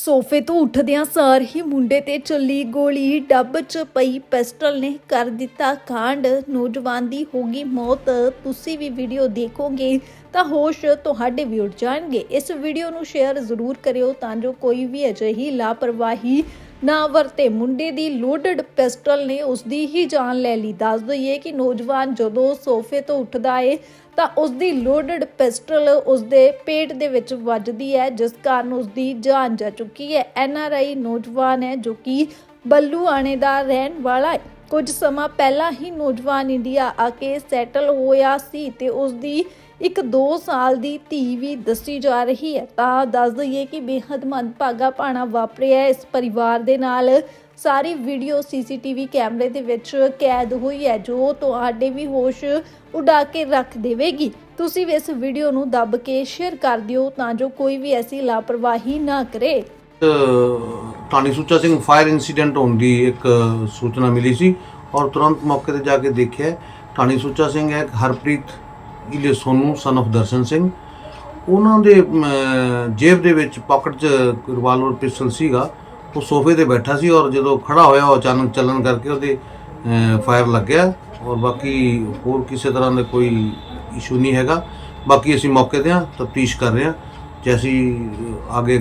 ਸੋਫੇ ਤੋਂ ਉੱਠਦਿਆਂ ਸਾਰ ਹੀ ਮੁੰਡੇ ਤੇ ਚੱਲੀ ਗੋਲੀ। ਡੱਬ 'ਚ ਪਈ ਪਿਸਟਲ ਨੇ ਕਰ ਦਿੱਤਾ ਕਾਂਡ। ਨੌਜਵਾਨ ਦੀ ਹੋ ਗਈ ਮੌਤ। ਤੁਸੀਂ ਵੀ ਵੀਡੀਓ ਦੇਖੋਗੇ ਤਾਂ ਹੋਸ਼ ਤੁਹਾਡੇ ਵੀ ਉੱਡ ਜਾਣਗੇ। ਇਸ ਵੀਡੀਓ ਨੂੰ ਸ਼ੇਅਰ ਜ਼ਰੂਰ ਕਰਿਓ ਤਾਂ ਜੋ ਕੋਈ ਵੀ ਅਜਿਹੀ ਲਾਪਰਵਾਹੀ ਨਾ ਵਰਤੇ ਮੁੰਡੇ ਦੀ ਲੋਡਡ ਪਿਸਟਲ ਨੇ ਉਸ ਦੀ ਹੀ ਜਾਨ ਲੈ ਲਈ। ਦੱਸ ਦਈਏ ਕਿ ਨੌਜਵਾਨ ਜਦੋਂ ਸੋਫੇ ਤੋਂ ਉੱਠਦਾ ਏ, ਤਾਂ ਉਸ ਦੀ ਲੋਡਡ ਪਿਸਟਲ ਉਸ ਦੇ ਪੇਟ ਦੇ ਵਿੱਚ ਵੱਜਦੀ ਹੈ, ਜਿਸ ਕਾਰਨ ਉਸ ਦੀ ਜਾਨ ਜਾ ਚੁੱਕੀ ਹੈ। ਐਨ ਆਰ ਆਈ ਨੌਜਵਾਨ ਹੈ ਜੋ ਕਿ ਬੱਲੂਆਣੇ ਦਾ ਰਹਿਣ ਵਾਲਾ ਹੈ। ਕੁਝ ਸਮਾਂ ਪਹਿਲਾਂ ਹੀ ਨੌਜਵਾਨ ਇੰਡੀਆ ਆ ਕੇ ਸੈਟਲ ਹੋਇਆ ਸੀ ਤੇ ਉਸ ਦੀ ਇੱਕ 2 ਸਾਲ ਦੀ ਧੀ ਵੀ ਦੱਸੀ ਜਾ ਰਹੀ ਹੈ। ਤਾਂ ਦੱਸ ਦਈਏ ਕਿ ਬੇਹੱਦ ਮੰਦਭਾਗਾ ਭਾਣਾ ਵਾਪਰਿਆ ਇਸ ਪਰਿਵਾਰ ਦੇ ਨਾਲ ਸਾਰੀ ਵੀਡੀਓ ਸੀਸੀਟੀਵੀ ਕੈਮਰੇ ਦੇ ਵਿੱਚ ਕੈਦ ਹੋਈ ਹੈ, ਜੋ ਤੁਹਾਡੇ ਵੀ ਹੋਸ਼ ਉਡਾ ਕੇ ਰੱਖ ਦੇਵੇਗੀ। ਤੁਸੀਂ ਵੀ ਇਸ ਵੀਡੀਓ ਨੂੰ ਦੱਬ ਕੇ ਸ਼ੇਅਰ ਕਰ ਦਿਓ ਤਾਂ ਜੋ ਕੋਈ ਵੀ ਐਸੀ ਲਾਪਰਵਾਹੀ ਨਾ ਕਰੇ। ਟਾਣੀ ਸੁੱਚਾ ਸਿੰਘ ਫਾਇਰ ਇਨਸੀਡੈਂਟ ਹੋਣ ਦੀ ਇੱਕ ਸੂਚਨਾ ਮਿਲੀ ਸੀ ਔਰ ਤੁਰੰਤ ਮੌਕੇ ਤੇ ਜਾ ਕੇ ਦੇਖਿਆ ਟਾਣੀ ਸੁੱਚਾ ਸਿੰਘ ਹੈ ਹਰਪ੍ਰੀਤ ਇਲੇ ਸੋਨੂ ਸਨ of ਦਰਸ਼ਨ ਸਿੰਘ। ਉਹਨਾਂ ਦੇ ਜੇਬ ਦੇ ਵਿੱਚ ਪਾਕਟ 'ਚ ਰਿਵਾਲਵਰ ਪਿਸਟਲ ਸੀਗਾ, ਉਹ ਸੋਫੇ ਤੇ ਬੈਠਾ ਸੀ ਔਰ ਜਦੋਂ ਖੜਾ ਹੋਇਆ ਉਹ ਅਚਾਨਕ ਚੱਲਣ ਕਰਕੇ ਉਹਦੇ ਫਾਇਰ ਲੱਗਿਆ ਔਰ ਬਾਕੀ ਹੋਰ ਕਿਸੇ ਤਰ੍ਹਾਂ ਦਾ ਕੋਈ ਇਸ਼ੂ ਨਹੀਂ ਹੈਗਾ। ਬਾਕੀ ਅਸੀਂ ਮੌਕੇ ਤੇ ਹਾਂ, ਤਫਤੀਸ਼ ਕਰ ਰਹੇ ਹਾਂ। ਜੈਸੀ ਆਗੇ